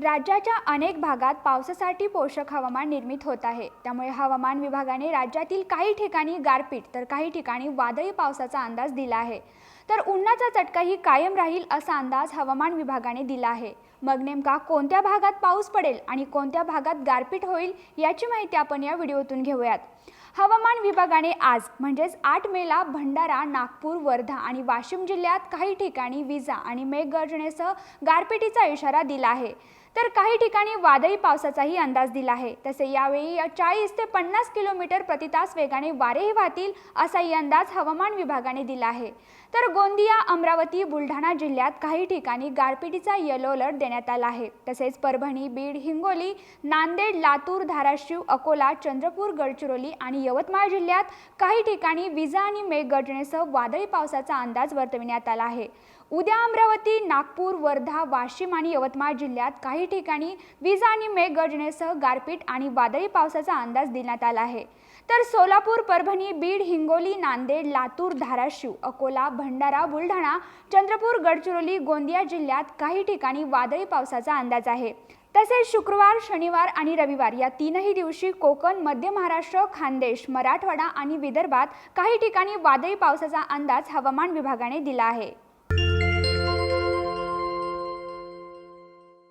राज्याच्या अनेक भागात पावसासाठी पोषक हवामान निर्मित होत आहे. त्यामुळे हवामान विभागाने राज्यातील काही ठिकाणी गारपीट तर काही ठिकाणी वादळी पावसाचा अंदाज दिला आहे. तर उन्हाचा चटकाही कायम राहील असा अंदाज हवामान विभागाने दिला आहे. मग नेमका कोणत्या भागात पाऊस पडेल आणि कोणत्या भागात गारपीट होईल याची माहिती आपण या व्हिडिओतून घेऊयात. हवामान विभागाने आज म्हणजेच आठ मेला भंडारा नागपूर वर्धा आणि वाशिम जिल्ह्यात काही ठिकाणी विजा आणि मेघगर्जनेसह गारपिटीचा इशारा दिला आहे. तर काही ठिकाणी वादळी पावसाचाही अंदाज दिला आहे. तसे यावेळी चाळीस ते पन्नास किलोमीटर प्रति तास वेगाने वारेही वाहतील असाही अंदाज हवामान विभागाने दिला आहे. तर गोंदिया अमरावती बुलढाणा जिल्ह्यात काही ठिकाणी गारपिटीचा येलो अलर्ट देण्यात आला आहे. तसेच परभणी बीड हिंगोली नांदेड लातूर धाराशिव अकोला चंद्रपूर गडचिरोली आणि आणि यवतमाळ जिल्ह्यात काही ठिकाणी विजा आणि मेघगर्जनेसह वादळी पावसाचा अंदाज वर्तविण्यात आला आहे. उद्या अमरावती नागपूर वर्धा वाशिम आणि यवतमाळ जिल्ह्यात काही ठिकाणी विजा आणि मेघगर्जनेसह गारपीट आणि वादळी पावसाचा अंदाज देण्यात आला आहे. तर सोलापूर परभणी बीड हिंगोली नांदेड लातूर धाराशिव अकोला भंडारा बुलढाणा चंद्रपूर गडचिरोली गोंदिया जिल्ह्यात काही ठिकाणी वादळी पावसाचा अंदाज आहे. तसेच शुक्रवार शनिवार आणि रविवार या तीनही दिवशी कोकण मध्य महाराष्ट्र खानदेश मराठवाडा आणि विदर्भात काही ठिकाणी वादळी पावसाचा अंदाज हवामान विभागाने दिला आहे.